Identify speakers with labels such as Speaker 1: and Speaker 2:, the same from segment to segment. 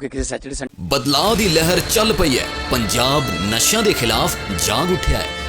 Speaker 1: ਕੇ ਕਿਸੇ ਸੈਚਰਡੇ
Speaker 2: ਬਦਲਾਅ ਦੀ ਲਹਿਰ ਚੱਲ ਪਈ ਹੈ। ਪੰਜਾਬ ਨਸ਼ਿਆਂ ਦੇ ਖਿਲਾਫ ਜਾਗ ਉੱਠਿਆ ਹੈ।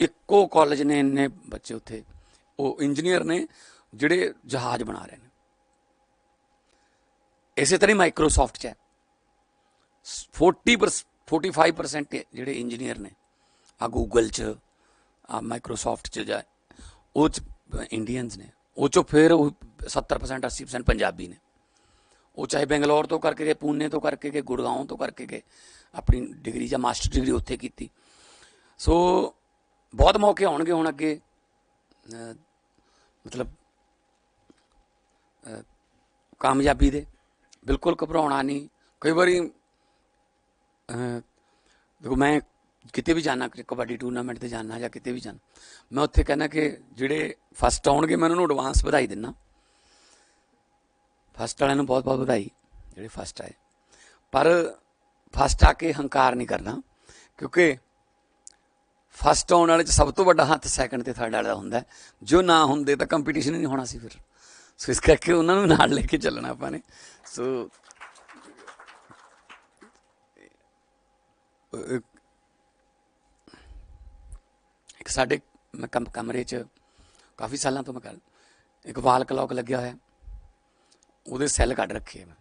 Speaker 1: ਇੱਕੋ ਕਾਲਜ ਨੇ ਇੰਨੇ ਬੱਚੇ ਉੱਥੇ। ਉਹ ਇੰਜੀਨੀਅਰ ਨੇ ਜਿਹੜੇ ਜਹਾਜ਼ ਬਣਾ ਰਹੇ ਨੇ। ਇਸੇ ਤਰ੍ਹਾਂ ਹੀ ਮਾਈਕਰੋਸਾਫਟ ਚ ਹੈ। 40 45% ਜਿਹੜੇ ਇੰਜੀਨੀਅਰ ਨੇ, ਆ ਗੂਗਲ ਚ, ਆ ਮਾਈਕਰੋਸਾਫਟ ਚ ਜਾ ਉਹ ਚ ਇੰਡੀਅਨਸ ਨੇ। ਉਹ ਚੋਂ ਫਿਰ ਉਹ 70% 80% ਪੰਜਾਬੀ ਨੇ। ਉਹ ਚਾਹੇ ਬੰਗਲੌਰ ਤੋਂ ਕਰਕੇ ਗਏ, ਪੂਨੇ ਤੋਂ ਕਰਕੇ ਗਏ ਗੁੜਗਾਉਂ ਤੋਂ ਕਰਕੇ ਗਏ, ਆਪਣੀ ਡਿਗਰੀ ਜਾਂ ਮਾਸਟਰ ਡਿਗਰੀ ਉੱਥੇ ਕੀਤੀ। ਸੋ ਬਹੁਤ ਮੌਕੇ ਆਉਣਗੇ ਹੁਣ ਅੱਗੇ। ਮਤਲਬ ਕਾਮਯਾਬੀ ਦੇ। ਬਿਲਕੁਲ ਘਬਰਾਉਣਾ ਨਹੀਂ। ਕਈ ਵਾਰੀ ਦੇਖੋ ਮੈਂ ਕਿਤੇ ਵੀ ਜਾਣਾ ਕਬੱਡੀ ਟੂਰਨਾਮੈਂਟ ਤੇ ਜਾਣਾ ਜਾਂ ਕਿਤੇ ਵੀ ਜਾਣਾ ਮੈਂ ਉੱਥੇ ਕਹਿੰਦਾ ਕਿ ਜਿਹੜੇ ਫਸਟ ਆਉਣਗੇ, ਮੈਂ ਉਹਨਾਂ ਨੂੰ ਐਡਵਾਂਸ ਵਧਾਈ ਦਿੰਦਾ। ਫਸਟ ਵਾਲਿਆਂ ਨੂੰ ਬਹੁਤ ਬਹੁਤ ਵਧਾਈ, ਜਿਹੜੇ ਫਸਟ ਆਏ। ਪਰ ਫਸਟ ਆ ਕੇ ਹੰਕਾਰ ਨਹੀਂ ਕਰਨਾ, ਕਿਉਂਕਿ ਫਸਟ ਆਉਣ ਵਾਲੇ ਚ ਸਭ ਤੋਂ ਵੱਡਾ ਹੱਥ ਸੈਕੰਡ ਤੇ ਥਰਡ ਵਾਲੇ ਦਾ ਹੁੰਦਾ ਜੋ ਨਾ ਹੁੰਦੇ ਤਾਂ ਕੰਪੀਟੀਸ਼ਨ ਹੀ ਨਹੀਂ ਹੋਣਾ ਸੀ ਫਿਰ। ਸੋ ਇਸ ਕਰਕੇ ਉਹਨਾਂ ਨੂੰ ਨਾਲ ਲੈ ਕੇ ਚੱਲਣਾ ਆਪਾਂ ਨੇ। ਸੋ ਇੱਕ ਸਾਡੇ ਮੈਂ ਕਮ, ਕਮਰੇ 'ਚ ਕਾਫੀ ਸਾਲਾਂ ਤੋਂ ਮੈਂ ਕਰ, ਇੱਕ ਵਾਲ ਕਲੌਕ ਲੱਗਿਆ ਹੋਇਆ। ਉਹਦੇ ਸੈੱਲ ਕੱਢ ਰੱਖੇ ਮੈਂ।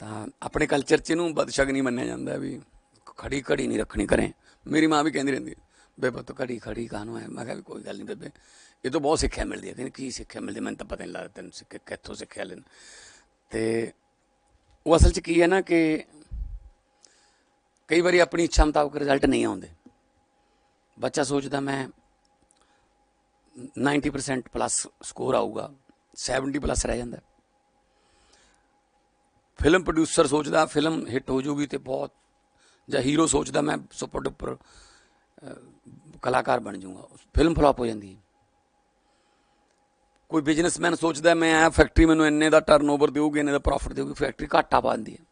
Speaker 1: ਤਾਂ ਆਪਣੇ ਕਲਚਰ 'ਚ ਇਹਨੂੰ ਬਦਸ਼ਗਨੀ ਮੰਨਿਆ ਜਾਂਦਾ ਵੀ ਖੜੀ ਘੜੀ ਨਹੀਂ ਰੱਖਣੀ ਕਰੇ ਮੇਰੀ ਮਾਂ ਵੀ ਕਹਿੰਦੀ ਰਹਿੰਦੀ ਬੇਬੇ ਤੂੰ ਘੜੀ ਖੜੀ ਕਾਹਨੂੰ ਹੈ ਮੈਂ ਕਿਹਾ ਵੀ ਕੋਈ ਗੱਲ ਨਹੀਂ ਬੇਬੇ, ਇਹ ਤੋਂ ਬਹੁਤ ਸਿੱਖਿਆ ਮਿਲਦੀ ਹੈ। ਕਹਿੰਦੀ, ਕੀ ਸਿੱਖਿਆ ਮਿਲਦੀ ਮੈਨੂੰ ਤਾਂ ਪਤਾ ਨਹੀਂ ਲੱਗਦਾ ਤੈਨੂੰ ਸਿੱਖ ਕਿੱਥੋਂ ਸਿੱਖਿਆ ਲੈਣ? ਤੇ ਉਹ ਅਸਲ 'ਚ ਕੀ ਹੈ ਨਾ ਕਿ ਕਈ ਵਾਰੀ ਆਪਣੀ ਇੱਛਾ ਮੁਤਾਬਕ ਰਿਜ਼ਲਟ ਨਹੀਂ ਆਉਂਦੇ। ਬੱਚਾ ਸੋਚਦਾ ਮੈਂ 90% ਪਲੱਸ ਸਕੋਰ ਆਊਗਾ 70 ਪਲੱਸ ਰਹਿ ਜਾਂਦਾ। ਫਿਲਮ ਪ੍ਰੋਡਿਊਸਰ ਸੋਚਦਾ ਫਿਲਮ ਹਿੱਟ ਹੋ ਜੂਗੀ ਤੇ ਬਹੁਤ ਜਾਂ ਹੀਰੋ ਸੋਚਦਾ ਮੈਂ ਸੁਪਰ ਡੁਪਰ ਕਲਾਕਾਰ ਬਣ ਜਾਊਂਗਾ ਫਿਲਮ ਫਲॉप ਹੋ ਜਾਂਦੀ ਹੈ। ਕੋਈ ਬਿਜ਼ਨਸਮੈਨ ਸੋਚਦਾ ਮੈਂ ਆ ਫੈਕਟਰੀ ਮੈਨੂੰ ਇੰਨੇ ਦਾ ਟਰਨਓਵਰ ਦੇਊਗੀ, ਇੰਨੇ ਦਾ ਪ੍ਰੋਫਿਟ ਦੇਊਗੀ ਫੈਕਟਰੀ ਘਾਟਾ ਪਾਉਂਦੀ ਹੈ।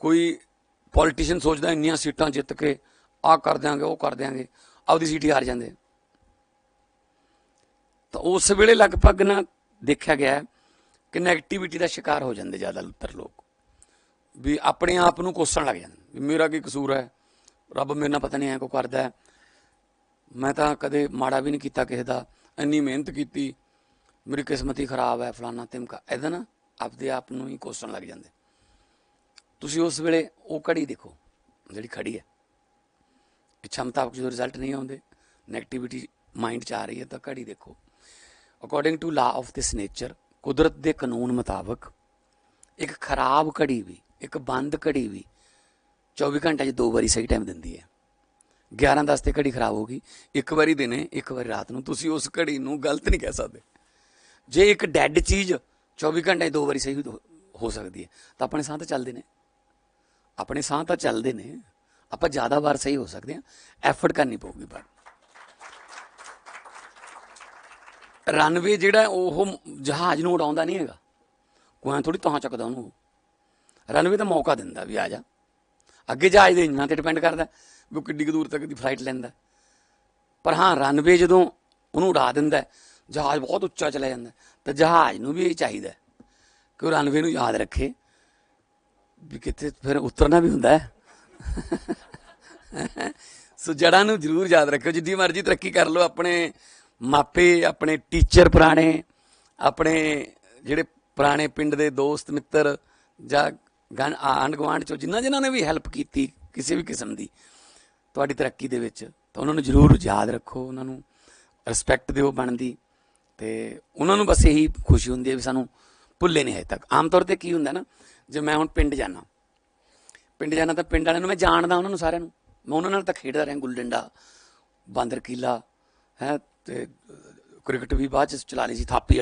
Speaker 1: ਕੋਈ ਪੋਲੀਟੀਸ਼ੀਅਨ ਸੋਚਦਾ ਇੰਨੀਆਂ ਸੀਟਾਂ ਜਿੱਤ ਕੇ ਆ ਕਰ ਦਿਆਂਗੇ, ਉਹ ਕਰ ਦਿਆਂਗੇ, ਆਪਦੀ ਸੀਟ ਹਾਰ ਜਾਂਦੇ ਤਾਂ ਉਸ ਵੇਲੇ ਲਗਭਗ ਨਾ ਦੇਖਿਆ ਗਿਆ ਕਿ ਨੈਗੇਟਿਵਿਟੀ ਦਾ ਸ਼ਿਕਾਰ ਹੋ ਜਾਂਦੇ ਜ਼ਿਆਦਾਤਰ ਲੋਕ। ਵੀ ਆਪਣੇ ਆਪ ਨੂੰ ਕੋਸਣ ਲੱਗ ਜਾਂਦੇ। ਵੀ ਮੇਰਾ ਕੀ ਕਸੂਰ ਹੈ? ਰੱਬ ਮੇਰੇ ਨਾਲ ਪਤਾ ਨਹੀਂ ਐ ਕੋ ਕਰਦਾ ਮੈਂ ਤਾਂ ਕਦੇ ਮਾੜਾ ਵੀ ਨਹੀਂ ਕੀਤਾ ਕਿਸੇ ਦਾ। ਇੰਨੀ ਮਿਹਨਤ ਕੀਤੀ। ਮੇਰੀ ਕਿਸਮਤ ਹੀ ਖਰਾਬ ਹੈ ਫਲਾਨਾ ਤਿਮਕਾ। ਇਹਦਾ ਨਾ ਆਪਦੇ ਆਪ ਨੂੰ ਹੀ ਕੋਸਣ ਲੱਗ ਜਾਂਦੇ। ਤੁਸੀਂ ਉਸ ਵੇਲੇ ਉਹ ਘੜੀ ਦੇਖੋ, ਜਿਹੜੀ ਖੜੀ ਹੈ। ਇੱਛਾ ਮੁਤਾਬਕ ਜਦੋਂ ਰਿਜ਼ਲਟ ਨਹੀਂ ਆਉਂਦੇ 네ਗੇਟਿਵਿਟੀ ਮਾਈਂਡ 'ਚ ਆ ਰਹੀ ਹੈ ਤਾਂ ਘੜੀ ਦੇਖੋ। According to law of this nature ਕੁਦਰਤ ਦੇ ਕਾਨੂੰਨ ਮੁਤਾਬਕ ਇੱਕ ਖਰਾਬ ਘੜੀ ਵੀ ਇੱਕ ਬੰਦ ਘੜੀ ਵੀ 24 ਘੰਟੇ 'ਚ ਦੋ ਵਾਰੀ ਸਹੀ ਟਾਈਮ ਦਿੰਦੀ ਹੈ। 11 10 ਤੇ ਘੜੀ ਖਰਾਬ ਹੋ ਗਈ, ਇੱਕ ਵਾਰੀ ਦਿਨੇ, ਇੱਕ ਵਾਰੀ ਰਾਤ ਨੂੰ। ਤੁਸੀਂ ਉਸ ਘੜੀ ਨੂੰ ਗਲਤ ਨਹੀਂ ਕਹਿ ਸਕਦੇ। ਜੇ ਇੱਕ ਡੈੱਡ ਚੀਜ਼ 24 ਘੰਟੇ 'ਚ ਦੋ ਵਾਰੀ ਸਹੀ ਹੋ- ਹੋ ਸਕਦੀ ਹੈ, ਤਾਂ ਆਪਣੇ ਸਾਹ ਤਾਂ ਚੱਲਦੇ ਨੇ। ਆਪਣੇ ਸਾਹ ਤਾਂ ਚੱਲਦੇ ਨੇ। ਆਪਾਂ ਜ਼ਿਆਦਾ ਵਾਰ ਸਹੀ ਹੋ ਸਕਦੇ ਹਾਂ। ਐਫਰਟ ਕਰਨੀ ਪਊਗੀ ਪਰ। ਰਨਵੇ ਜਿਹੜਾ ਉਹ ਜਹਾਜ਼ ਨੂੰ ਉਡਾਉਂਦਾ ਨਹੀਂ ਹੈਗਾ। ਕੋਈ ਥੋੜੀ ਤਾਂ ਚੱਕਦਾ ਉਹਨੂੰ। ਰਨਵੇ ਤਾਂ ਮੌਕਾ ਦਿੰਦਾ ਵੀ ਆ ਜਾ। ਅੱਗੇ ਜਹਾਜ਼ ਦੇ ਇੰਜਨਾਂ ਤੇ ਡਿਪੈਂਡ ਕਰਦਾ ਵੀ ਉਹ ਕਿੱਡੀ ਕੁ ਦੂਰ ਤੱਕ ਦੀ ਫਲਾਈਟ ਲੈਂਦਾ। ਪਰ ਹਾਂ ਰਨਵੇ ਜਦੋਂ ਉਹਨੂੰ ਉਡਾ ਦਿੰਦਾ, ਜਹਾਜ਼ ਬਹੁਤ ਉੱਚਾ ਚਲਾ ਜਾਂਦਾ। ਤਾਂ ਜਹਾਜ਼ ਨੂੰ ਵੀ ਇਹ ਚਾਹੀਦਾ ਕਿ ਉਹ ਰਨਵੇ ਨੂੰ ਯਾਦ ਰੱਖੇ ਵੀ ਕਿਤੇ ਫਿਰ ਉਤਰਨਾ ਵੀ ਹੁੰਦਾ ਹੈ। ਸੋ ਜੜਾਂ ਨੂੰ ਜ਼ਰੂਰ ਯਾਦ ਰੱਖਿਓ, ਜਿੱਦੀ ਮਰਜ਼ੀ ਤਰੱਕੀ ਕਰ ਲਓ, ਆਪਣੇ ਮਾਪੇ, ਆਪਣੇ ਟੀਚਰ ਪੁਰਾਣੇ, ਆਪਣੇ ਜਿਹੜੇ ਪੁਰਾਣੇ ਪਿੰਡ ਦੇ ਦੋਸਤ, ਮਿੱਤਰ ਜਾਂ ਗਨ ਆਂਢ ਗੁਆਂਢ ਚੋਂ ਜਿਨ੍ਹਾਂ ਜਿਨ੍ਹਾਂ ਨੇ ਵੀ ਹੈਲਪ ਕੀਤੀ ਕਿਸੇ ਵੀ ਕਿਸਮ ਦੀ, ਤੁਹਾਡੀ ਤਰੱਕੀ ਦੇ ਵਿੱਚ, ਤਾਂ ਉਹਨਾਂ ਨੂੰ ਜ਼ਰੂਰ ਯਾਦ ਰੱਖੋ, ਉਹਨਾਂ ਨੂੰ ਰਿਸਪੈਕਟ ਦਿਓ ਬਣਦੀ, ਤੇ ਉਹਨਾਂ ਨੂੰ ਬਸ ਇਹੀ ਖੁਸ਼ੀ ਹੁੰਦੀ ਹੈ ਵੀ ਸਾਨੂੰ ਭੁੱਲੇ ਨਹੀਂ ਹੈ ਤੱਕ। ਆਮ ਤੌਰ ਤੇ ਕੀ ਹੁੰਦਾ ਨਾ, ਜੇ ਮੈਂ ਹੁਣ ਪਿੰਡ ਜਾਣਾ ਪਿੰਡ ਜਾਣਾ ਤਾਂ ਪਿੰਡ ਵਾਲਿਆਂ ਨੂੰ ਮੈਂ ਜਾਣਦਾ ਉਹਨਾਂ ਨੂੰ ਸਾਰਿਆਂ ਨੂੰ। ਮੈਂ ਉਹਨਾਂ ਨਾਲ ਤਾਂ ਖੇਡਦਾ ਰਿਹਾ, ਗੁੱਲ ਡੰਡਾ, ਬਾਂਦਰ ਕੀਲਾ, ਹੈ, ਤੇ ਕ੍ਰਿਕਟ ਵੀ ਬਾਅਦ ਚ ਚਲਾ ਲਈ ਸੀ, ਥਾਪੀ ਵਾਲੀ